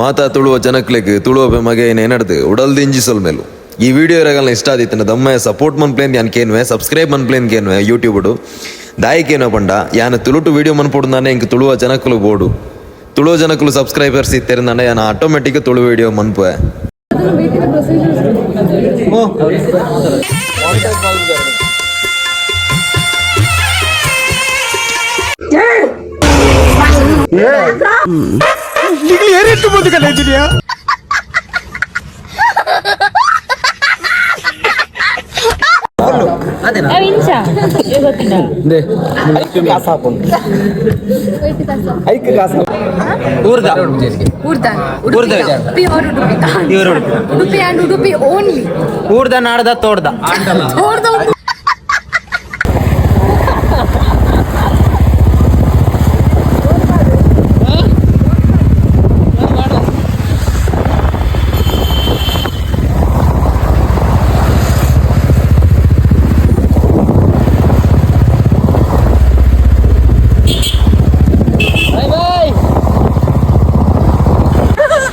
ಮಾತಾ ತುಳುವ ಜನಕ್ಲೆಗ್ ತುಳುವ ಮಗೆ ಏನೇನಡ್ದು ಉಡಲ್ದು ಇಂಜಿ ಮೇಲು. ಈ ವಿಡಿಯೋ ಇರಗಲ್ಲ ಇಷ್ಟ ಆದಿತ್ತು ದಮ್ಮ ಸಪೋರ್ಟ್ ಮನ್ಪ್ಲೇನ್ ಯಾನ್ ಕೇನ್ವೆ ಸಬ್ಸ್ಕ್ರೈಬ್ ಮನ್ಪ್ಲೇನ್ ಕೇನ್ವೆ ಯೂಟ್ಯೂಬ್ಡು ದಾಯಿಕೇನೋ ಪಂಡ, ಯಾನ ತುಳುಟು ವಿಡಿಯೋ ಮನ್ ನಾನೇ ಇಂಕ ತುಳುವ ಜನಕ್ಕಲು ಬೋಡು. ತುಳುವ ಜನಕ್ಕಲು ಸಬ್ಸ್ಕ್ರೈಬರ್ಸ್ ಇತ್ತೇರಿಂದಾನೆ ಯಾನ ಆಟೋಮೆಟಿಕ್ ತುಳು ವಿಡಿಯೋ ಮನ್ಪುವೆ ಇಂಚ Udupi and Udupi only. ಊರ್ದ ನಾಡ್ದ ತೋಡ್ದ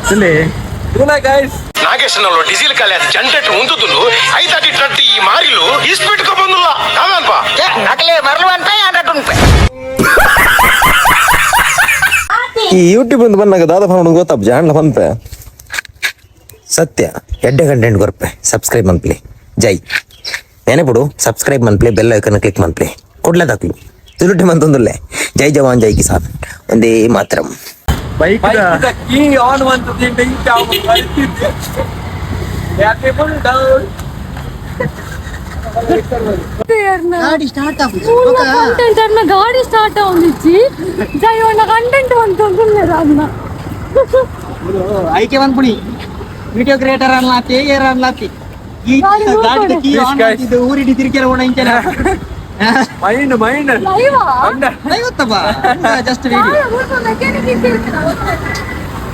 Or the Udupi. నాగేశ్వరంలో డీజిల్ కాలేదు జంటెట్ ముందుదులు అయితే అటు ఈ మారిలు ఈస్ పెట్టుకోబందుల్లా కాదన్పా నకలే మరలు అంటే అన్నట్టు ಈ ಯೂಟ್ಯೂಬ್ ಅಂತ ಬಂದಾಗ ದಾದ ಫೋನ್ ಗೊತ್ತಪ್ಪ ಜಾಣ್ಲ ಪನ್ಪೆ ಸತ್ಯ ಎಡ್ಡೆ ಕಂಟೆಂಟ್ ಕೊರ್ಪೆ ಸಬ್ಸ್ಕ್ರೈಬ್ ಮನ್ಪ್ಲಿ ಜೈ ನೆನೆಪುಡು ಸಬ್ಸ್ಕ್ರೈಬ್ ಮನ್ಪ್ಲಿ ಬೆಲ್ ಐಕನ್ ಕ್ಲಿಕ್ ಮನ್ಪ್ಲಿ ಕೊಡ್ಲೇದಾಕ್ಲು ತುಳುಟಿ ಮಂತೊಂದುಲ್ಲೆ ಜೈ ಜವಾನ್ ಜೈ ಕಿಸಾನ್ ಒಂದೇ ಮಾತ್ರಂ కంటెంట్ అన్న గాడి స్టార్ట్ అవునిచ్చి జై ఉన్న కంటెంట్ ఉంటుంది అన్న ಐಕೆ ಬಂದ್ಬಿಡಿ ವಿಡಿಯೋ ಕ್ರಿಯೇಟರ್ ಅನ್ಲಾತಿ ಏರ್ ಅನ್ಲಾತಿ ಈ ಗಾಡಿ ಗಾಡಿ ನೋಡ್ಕೊಳ್ಳಿ. ಕೀ ಆನ್ ಮಾಡ್ತಿದ್ದು ಊರಿಡಿ ತಿರ್ಕೆರ ಓಣ ಇಂಚನ ಮೈಂಡ್ ಮೈಂಡ್ ಜಸ್ಟ್ ವಿಡಿಯೋ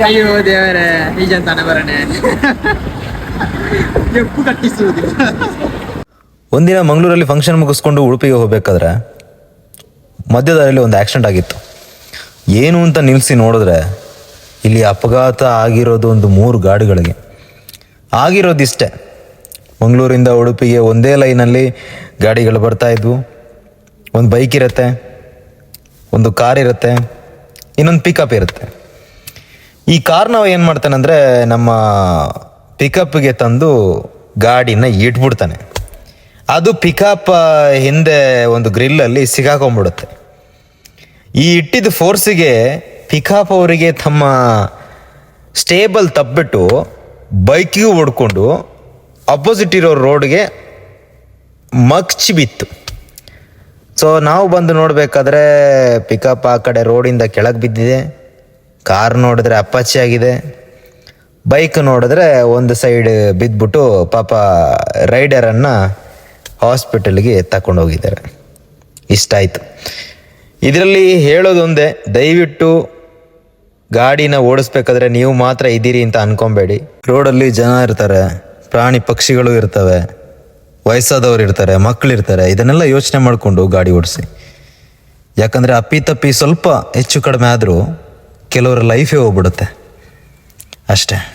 ಅಯ್ಯೋ ದೇವರೇ ಈಜಂತಾನೆ ಬರಣೆ. ಎಪ್ಪು ಕಟ್ಟಿಸುವುದು. ಒಂದಿನ ಮಂಗಳೂರಲ್ಲಿ ಫಂಕ್ಷನ್ ಮುಗಿಸ್ಕೊಂಡು ಉಡುಪಿಗೆ ಹೋಗ್ಬೇಕಾದ್ರೆ ಮಧ್ಯದಲ್ಲಿ ಒಂದು ಆಕ್ಸಿಡೆಂಟ್ ಆಗಿತ್ತು. ಏನು ಅಂತ ನಿಲ್ಲಿಸಿ ನೋಡಿದ್ರೆ ಇಲ್ಲಿ ಅಪಘಾತ ಆಗಿರೋದು ಒಂದು ಮೂರು ಗಾಡಿಗಳಿಗೆ. ಆಗಿರೋದಿಷ್ಟೇ. ಮಂಗಳೂರಿಂದ ಉಡುಪಿಗೆ ಒಂದೇ ಲೈನಲ್ಲಿ ಗಾಡಿಗಳು ಬರ್ತಾ ಇದ್ವು. ಒಂದು ಬೈಕ್ ಇರುತ್ತೆ, ಒಂದು ಕಾರ್ ಇರುತ್ತೆ, ಇನ್ನೊಂದು ಪಿಕಪ್ ಇರುತ್ತೆ. ಈ ಕಾರ್ನ ಏನು ಮಾಡ್ತಾನೆ ಅಂದರೆ ನಮ್ಮ ಪಿಕಪ್ಗೆ ತಂದು ಗಾಡಿನ ಇಟ್ಬಿಡ್ತಾನೆ. ಅದು ಪಿಕಪ್ ಹಿಂದೆ ಒಂದು ಗ್ರಿಲ್ಲಲ್ಲಿ ಸಿಗಾಕೊಂಡ್ಬಿಡುತ್ತೆ ಈ ಇಟ್ಟಿದ್ದ ಫೋರ್ಸಿಗೆ ಪಿಕಪ್ ಅವರಿಗೆ ತಮ್ಮ ಸ್ಟೇಬಲ್ ತಪ್ಪಿಬಿಟ್ಟು ಬೈಕಿಗೂ ಹೊಡ್ಕೊಂಡು ಅಪೋಸಿಟ್ ಇರೋ ರೋಡ್ಗೆ ಮಗ್ಚಿ ಬಿತ್ತು. ಸೊ ನಾವು ಬಂದು ನೋಡಬೇಕಾದ್ರೆ ಪಿಕಪ್ ಆ ಕಡೆ ರೋಡಿಂದ ಕೆಳಗೆ ಬಿದ್ದಿದೆ. ಕಾರ್ ನೋಡಿದ್ರೆ ಅಪ್ಪಾಚಿ ಆಗಿದೆ. ಬೈಕ್ ನೋಡಿದ್ರೆ ಒಂದು ಸೈಡ್ ಬಿದ್ದುಬಿಟ್ಟು ಪಾಪ ರೈಡರನ್ನು ಹಾಸ್ಪಿಟಲ್ಗೆ ತಗೊಂಡು ಹೋಗಿದ್ದಾರೆ ಇಷ್ಟ ಆಯಿತು. ಇದರಲ್ಲಿ ಹೇಳೋದೊಂದೇ, ದಯವಿಟ್ಟು ಗಾಡಿನ ಓಡಿಸ್ಬೇಕಾದ್ರೆ ನೀವು ಮಾತ್ರ ಇದ್ದೀರಿ ಅಂತ ಅನ್ಕೊಬೇಡಿ. ರೋಡಲ್ಲಿ ಜನ ಇರ್ತಾರೆ, ಪ್ರಾಣಿ ಪಕ್ಷಿಗಳು ಇರ್ತವೆ. ವಯಸ್ಸಾದವ್ರು ಇರ್ತಾರೆ ಮಕ್ಕಳಿರ್ತಾರೆ ಇದನ್ನೆಲ್ಲ ಯೋಚನೆ ಮಾಡಿಕೊಂಡು ಗಾಡಿ ಓಡಿಸಿ. ಯಾಕಂದರೆ ಅಪ್ಪಿ ತಪ್ಪಿ ಸ್ವಲ್ಪ ಹೆಚ್ಚು ಕಡಿಮೆ ಆದರೂ ಕೆಲವರ ಲೈಫೇ ಹೋಗ್ಬಿಡುತ್ತೆ. ಅಷ್ಟೇ.